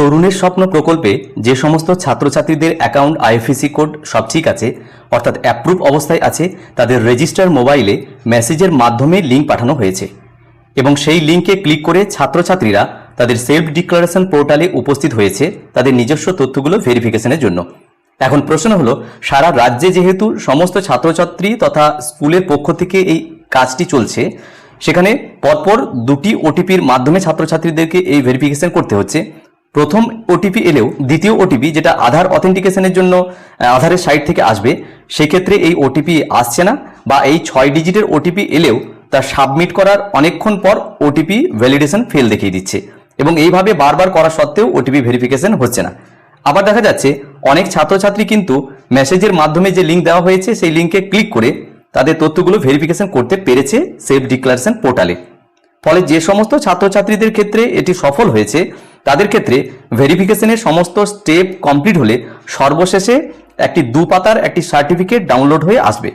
তরুণের স্বপ্ন প্রকল্পে যে সমস্ত ছাত্রছাত্রীদের অ্যাকাউন্ট আইএফএসি কোড সব ঠিক আছে, অর্থাৎ অ্যাপ্রুভ অবস্থায় আছে, তাদের রেজিস্টার মোবাইলে মেসেজের মাধ্যমে লিঙ্ক পাঠানো হয়েছে। এবং সেই লিঙ্কে ক্লিক করে ছাত্রছাত্রীরা তাদের সেলফ ডিক্লারেশন পোর্টালে উপস্থিত হয়েছে তাদের নিজস্ব তথ্যগুলো ভেরিফিকেশনের জন্য। এখন প্রশ্ন হলো, সারা রাজ্যে যেহেতু সমস্ত ছাত্রছাত্রী তথা স্কুলের পক্ষ থেকে এই কাজটি চলছে, সেখানে পরপর দুটি ওটিপির মাধ্যমে ছাত্রছাত্রীদেরকে এই ভেরিফিকেশন করতে হচ্ছে। প্রথম ওটিপি এলেও দ্বিতীয় ওটিপি যেটা আধার অথেন্টিকেশনের জন্য আধারের সাইট থেকে আসবে, সেক্ষেত্রে এই ওটিপি আসছে না বা এই ছয় ডিজিটের ওটিপি এলেও তা সাবমিট করার অনেকক্ষণ পর ওটিপি ভ্যালিডেশন ফেল দেখিয়ে দিচ্ছে এবং এইভাবে বারবার করা সত্ত্বেও ওটিপি ভেরিফিকেশন হচ্ছে না। আবার দেখা যাচ্ছে অনেক ছাত্রছাত্রী কিন্তু মেসেজের মাধ্যমে যে লিঙ্ক দেওয়া হয়েছে সেই লিঙ্কে ক্লিক করে তাদের তথ্যগুলো ভেরিফিকেশন করতে পেরেছে সেলফ ডিক্লারেশন পোর্টালে ফলে যে সমস্ত ছাত্রছাত্রীদের ক্ষেত্রে এটি সফল হয়েছে তাদের ক্ষেত্রে ভেরিফিকেশনের সমস্ত স্টেপ কমপ্লিট হলে সর্বশেষে একটি দু পাতার একটি সার্টিফিকেট ডাউনলোড হয়ে আসবে।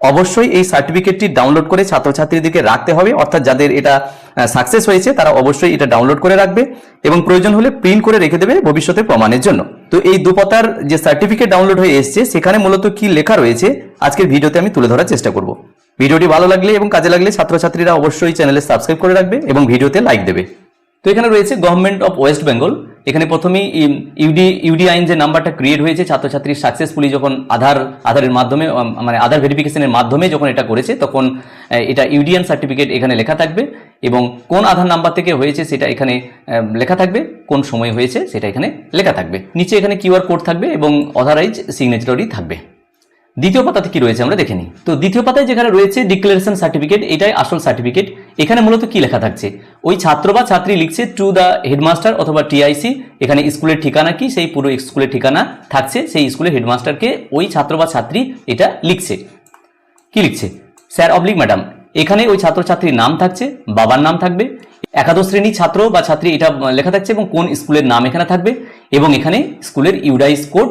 অবশ্যই এই সার্টিফিকেটটি ডাউনলোড করে ছাত্রছাত্রীদেরকে রাখতে হবে, অর্থাৎ যাদের এটা সাকসেস হয়েছে তারা অবশ্যই এটা ডাউনলোড করে রাখবে এবং প্রয়োজন হলে প্রিন্ট করে রেখে দেবে ভবিষ্যতে প্রমাণের জন্য। তো এই দুপাতার যে সার্টিফিকেট ডাউনলোড হয়ে এসছে, সেখানে মূলত কি লেখা রয়েছে, আজকের ভিডিওতে আমি তুলে ধরার চেষ্টা করব। ভিডিওটি ভালো লাগলে এবং কাজে লাগলে ছাত্রছাত্রীরা অবশ্যই চ্যানেলে সাবস্ক্রাইব করে রাখবে এবং ভিডিওতে লাইক দেবে। তো এখানে রয়েছে গভর্নমেন্ট অফ ওয়েস্ট বেঙ্গল এখানে প্রথমেই ইউডি ইউডি আইন যে নাম্বারটা ক্রিয়েট হয়েছে, ছাত্রছাত্রীর সাকসেসফুলি যখন আধার, আধারের মাধ্যমে মানে আধার ভেরিফিকেশনের মাধ্যমে যখন এটা করেছে, তখন এটা ইউডিএন সার্টিফিকেট এখানে লেখা থাকবে এবং কোন আধার নাম্বার থেকে হয়েছে সেটা এখানে লেখা থাকবে, কোন সময় হয়েছে সেটা এখানে লেখা থাকবে। নিচে এখানে কিউআর কোড থাকবে এবং অথারাইজ সিগনেচারই থাকবে। দ্বিতীয় পাতাতে কি রয়েছে আমরা দেখে নিই। তো দ্বিতীয় পাতায় যেখানে রয়েছে ডিক্লারেশন সার্টিফিকেট এটাই আসল সার্টিফিকেট এখানে মূলত কি লেখা থাকছে? ওই ছাত্র বা ছাত্রী লিখছে টু দ্য হেডমাস্টার অথবা টিআইসি এখানে স্কুলের ঠিকানা কি? সেই পুরো স্কুলের ঠিকানা থাকছে, সেই স্কুলের হেডমাস্টারকে ওই ছাত্র বা ছাত্রী এটা লিখছে। কি লিখছে? স্যার অবলিক ম্যাডাম, এখানে ওই ছাত্রছাত্রীর নাম থাকছে, বাবার নাম থাকবে, একাদশ শ্রেণি ছাত্র বা ছাত্রী এটা লেখা থাকছে এবং কোন স্কুলের নাম এখানে থাকবে, এবং এখানে স্কুলের ইউডাইস কোড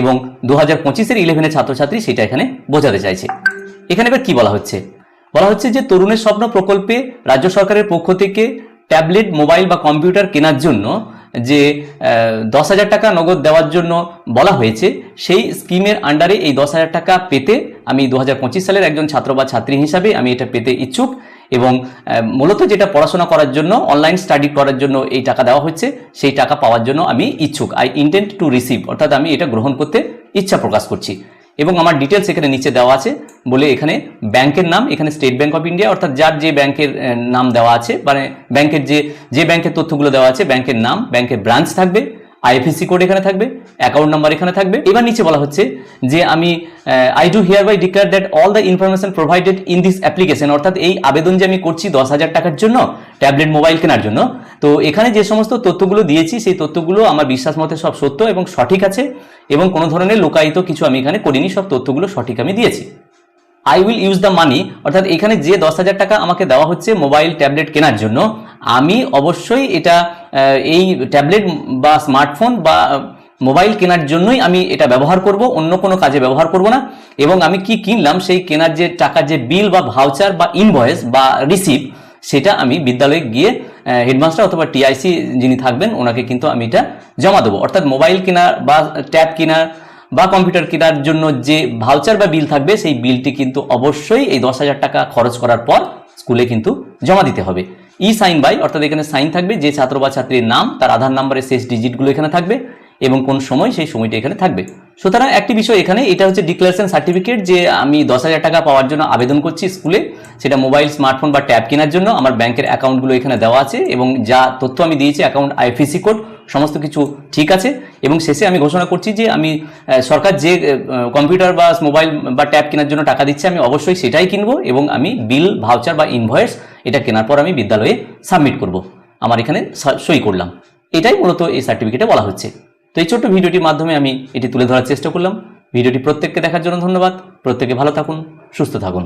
এবং দু হাজার পঁচিশের ইলেভেনের ছাত্রছাত্রী সেটা এখানে বোঝাতে চাইছে। এখানে এবার কি বলা হচ্ছে? বলা হচ্ছে যে তরুণের স্বপ্ন প্রকল্পে রাজ্য সরকারের পক্ষ থেকে ট্যাবলেট, মোবাইল বা কম্পিউটার কেনার জন্য যে দশ হাজার টাকা নগদ দেওয়ার জন্য বলা হয়েছে, সেই স্কিমের আন্ডারে এই দশ হাজার টাকা পেতে আমি দু হাজার পঁচিশ সালের একজন ছাত্র বা ছাত্রী হিসাবে আমি এটা পেতে ইচ্ছুক। এবং মূলত যেটা পড়াশোনা করার জন্য অনলাইন স্টাডি করার জন্য এই টাকা দেওয়া হচ্ছে সেই টাকা পাওয়ার জন্য আমি ইচ্ছুক। আই ইন্টেন্ট টু রিসিভ অর্থাৎ আমি এটা গ্রহণ করতে ইচ্ছা প্রকাশ করছি। এবং আমার ডিটেলস এখানে নিচে দেওয়া আছে, বলে এখানে ব্যাংকের নাম, এখানে স্টেট ব্যাংক অফ ইন্ডিয়া অর্থাৎ যার যে ব্যাংকের নাম দেওয়া আছে মানে ব্যাংকের যে যে ব্যাংকের তথ্যগুলো দেওয়া আছে, ব্যাংকের নাম, ব্যাংকের ব্রাঞ্চ থাকবে। আইএফএসসি কোড এখানে থাকবে অ্যাকাউন্ট নাম্বার এখানে থাকবে। এবার নিচে বলা হচ্ছে যে আমি I do hereby declare that all the information provided in this application অর্থাৎ এই আবেদন যে আমি করছি দশ হাজার টাকার জন্য ট্যাবলেট মোবাইল কেনার জন্য, তো এখানে যে সমস্ত তথ্যগুলো দিয়েছি, সেই তথ্যগুলো আমার বিশ্বাস মতে সব সত্য এবং সঠিক আছে এবং কোনো ধরনের লোকায়িত কিছু আমি এখানে করিনি, সব তথ্যগুলো সঠিক আমি দিয়েছি। I will use the money অর্থাৎ এখানে যে দশ হাজার টাকা আমাকে দেওয়া হচ্ছে মোবাইল ট্যাবলেট কেনার জন্য আমি অবশ্যই এটা এই ট্যাবলেট বা স্মার্টফোন বা মোবাইল কেনার জন্যই আমি এটা ব্যবহার করব, অন্য কোনো কাজে ব্যবহার করব না। এবং আমি কি কিনলাম, সেই কেনার যে টাকার যে বিল বা ভাউচার বা ইনভয়েস বা রিসিভ, সেটা আমি বিদ্যালয়ে গিয়ে হেডমাস্টার অথবা টিআইসি যিনি থাকবেন, ওনাকে কিন্তু আমি এটা জমা দেবো। অর্থাৎ মোবাইল কেনার বা ট্যাব কেনার বা কম্পিউটার কেনার জন্য যে ভাউচার বা বিল থাকবে, সেই বিলটি কিন্তু অবশ্যই এই দশ হাজার টাকা খরচ করার পর স্কুলে কিন্তু জমা দিতে হবে। ই সাইন বাই, অর্থাৎ এখানে সাইন থাকবে, যে ছাত্র বা ছাত্রীর নাম, তার আধার নাম্বারের শেষ ডিজিটগুলো এখানে থাকবে, এবং কোন সময় সেই সময়টা এখানে থাকবে। সুতরাং একটি বিষয় এখানে, এটা হচ্ছে ডিক্লারেশন সার্টিফিকেট যে আমি দশ হাজার টাকা পাওয়ার জন্য আবেদন করছি স্কুলে, সেটা মোবাইল স্মার্টফোন বা ট্যাব কেনার জন্য, আমার ব্যাংকের অ্যাকাউন্টগুলো এখানে দেওয়া আছে, এবং যা তথ্য আমি দিয়েছি অ্যাকাউন্ট আইফিসি কোড সমস্ত কিছু ঠিক আছে এবং শেষে আমি ঘোষণা করছি যে আমি সরকার যে কম্পিউটার বা মোবাইল বা ট্যাব কেনার জন্য টাকা দিচ্ছে, আমি অবশ্যই সেটাই কিনবো এবং আমি বিল, ভাউচার বা ইনভয়েস এটা কেনার পর আমি বিদ্যালয়ে সাবমিট করব। আমার এখানে সই করলাম। এটাই মূলত এই সার্টিফিকেটে বলা হচ্ছে। তো এই ছোট্ট ভিডিওটির মাধ্যমে আমি এটি তুলে ধরার চেষ্টা করলাম। ভিডিওটি প্রত্যেককে দেখার জন্য ধন্যবাদ। প্রত্যেকে ভালো থাকুন, সুস্থ থাকুন।